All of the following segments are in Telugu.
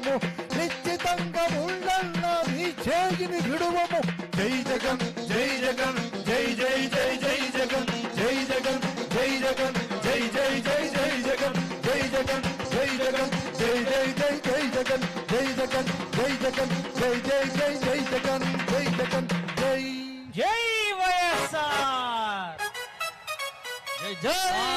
విడువము నిశ్చితంగా ఉండన్న నీ చేయిని విడువము జై జగన్ జై జగన్ జై జై జై జై జగన్ జై జగన్ జై జగన్ జై జై జై జై జగన్ జై జగన్ జై జగన్ జై జై జై జై జగన్ జై జగన్ జై జగన్ జై జై జై జై జగన్ జై జగన్ జై జై వైఎస్ఆర్ జై జై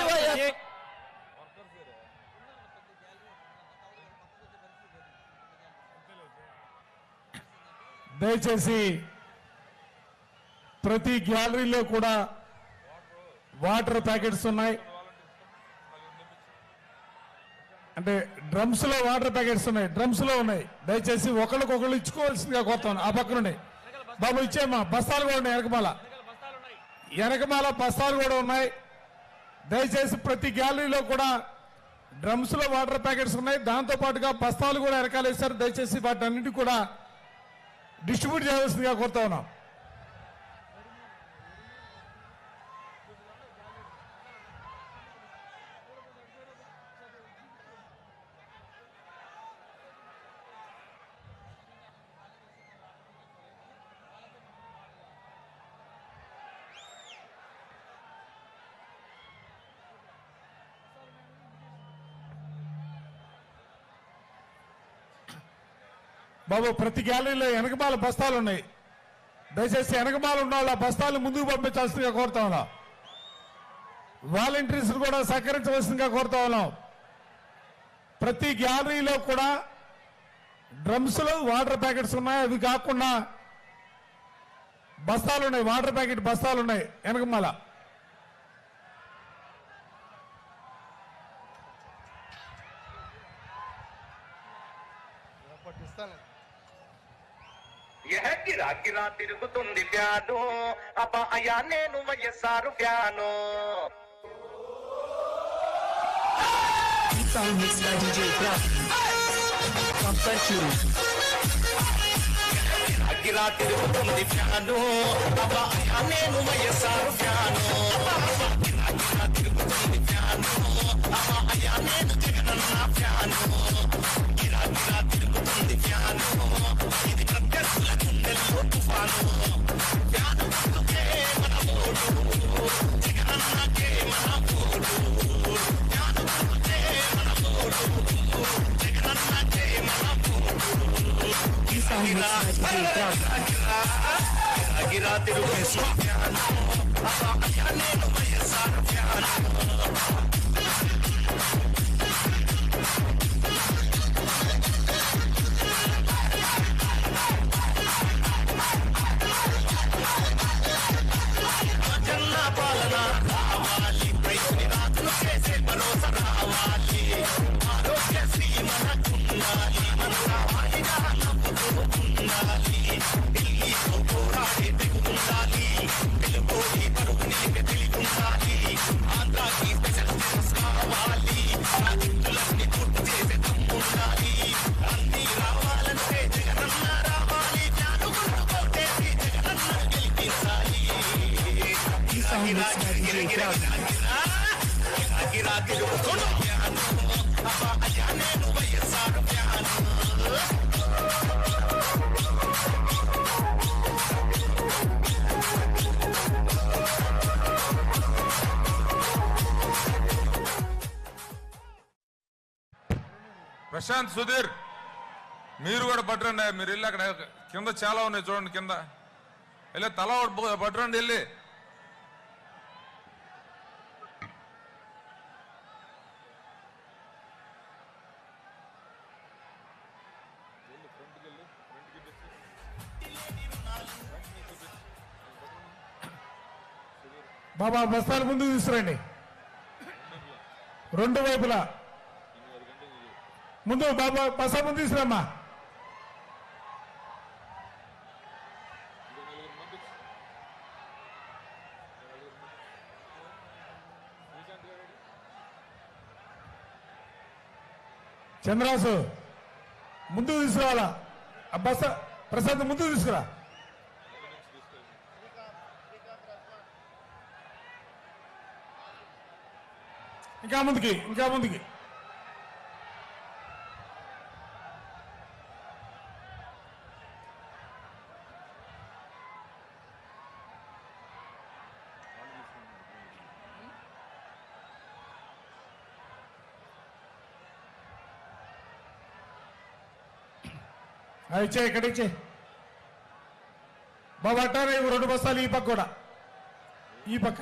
దయచేసి ప్రతి గ్యాలరీలో కూడా వాటర్ ప్యాకెట్స్ ఉన్నాయి. అంటే డ్రమ్స్లో వాటర్ ప్యాకెట్స్ ఉన్నాయి. డ్రమ్స్లో ఉన్నాయి. దయచేసి ఒకళ్ళకొకళ్ళు ఇచ్చుకోవాల్సిందిగా కోరుతాను ఆ పక్కన ఉన్నాయి. బాబు ఇచ్చేమ్మా బస్తాలు కూడా ఉన్నాయి వెనకమాల. వెనకమాల బస్తాలు కూడా ఉన్నాయి. దయచేసి ప్రతి గ్యాలరీలో కూడా డ్రమ్స్లో వాటర్ ప్యాకెట్స్ ఉన్నాయి. దాంతో పాటుగా బస్తాలు కూడా వెనకాలేశారు. దయచేసి వాటి అన్నిటి కూడా డిస్ట్రిబ్యూట్ చేయాల్సిందిగా కోరుతా ఉన్నాం. బాబు ప్రతి గ్యాలరీలో వెనకమాల బస్తాలు ఉన్నాయి. దయచేసి వెనకమాల ఉన్న వాళ్ళ బస్తాలు ముందుకు పంపించాల్సిందిగా కోరుతా ఉన్నాం. వాలంటీర్స్ కూడా సహకరించవలసిందిగా కోరుతా ఉన్నాం. ప్రతి గ్యాలరీలో కూడా డ్రమ్స్లో వాటర్ ప్యాకెట్స్ ఉన్నాయి? అవి కాకుండా బస్తాలు ఉన్నాయి. వాటర్ ప్యాకెట్ బస్తాలు ఉన్నాయి. వెనకమాల. यह गिरा गिरा तिरगु तुम प्यानो अब आया ने मैं सारू प्यानो। Sound mixed by गिरा तिरगु तुम प्यानो अब आया नैनु मैं सारू प्यानो। गिरा गिरा तिरगु तुम अब आया प्यानो। తిరుగు ప్రశాంత్ సుధీర్ మీరు కూడా పట్టరండి. మీరు వెళ్ళి అక్కడ కింద చాలా ఉన్నాయి చూడండి కింద. వెళ్ళి తల ఒకటి పట్టరండి వెళ్ళి. బాబా బస్తాలు ముందుకు తీసుకురండి. రెండు వైపులా. ముందు బాబా బస్తా ముందు తీసుకురమ్మా. చంద్రాసు ముందుకు తీసుకురావాలా? ఆ బస్తా ప్రసాద్ ముందుకు తీసుకురా. ఇంకా ముందుకి ఇంకా ముందుకి. ఇచ్చే ఇక్కడ ఇచ్చే. బాబా అట్టారా ఇవి రెండు బస్తాలు ఈ పక్క కూడా. ఈ పక్క.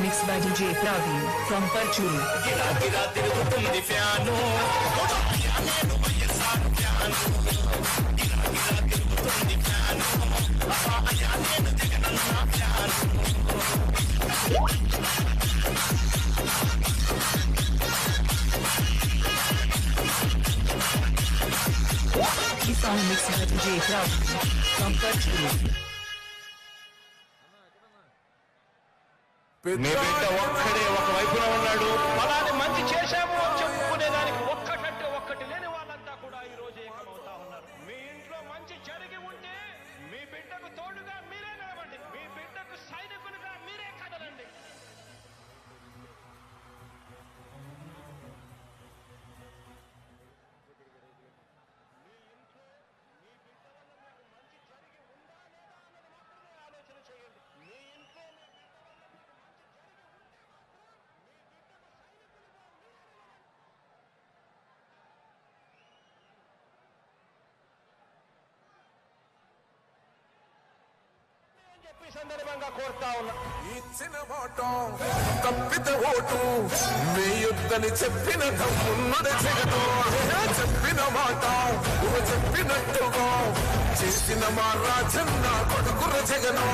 mixed by DJ Praveen from Parchuri. गिरा गिरा तेरे को तुम दिव्यानो मोड़ा पिया मेरे भैया साथ प्यानो गिरा गिरा तेरे को तुम दिव्यानो आया आया तेरे को ना piano This song mixed by DJ Praveen from Parchuri. めべたわれわ సందర్భంగా కోరుతా ఉన్నా. ఇచ్చిన మాట తప్పిత ఓటు మీ యుద్ధని చెప్పిన తమ్మున్నది జగను చెప్పిన మాట చెప్పినట్టుగా. చేసిన మా రాజన్న కొడుకుర జగను.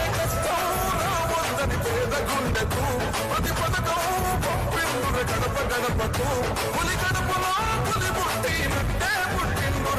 ఏ కష్టం రావద్దని పేద గుండెకు ప్రతి పథకం పంపిందుర గడప గడపకు. పులి గడపలో పులి పుట్టినట్టే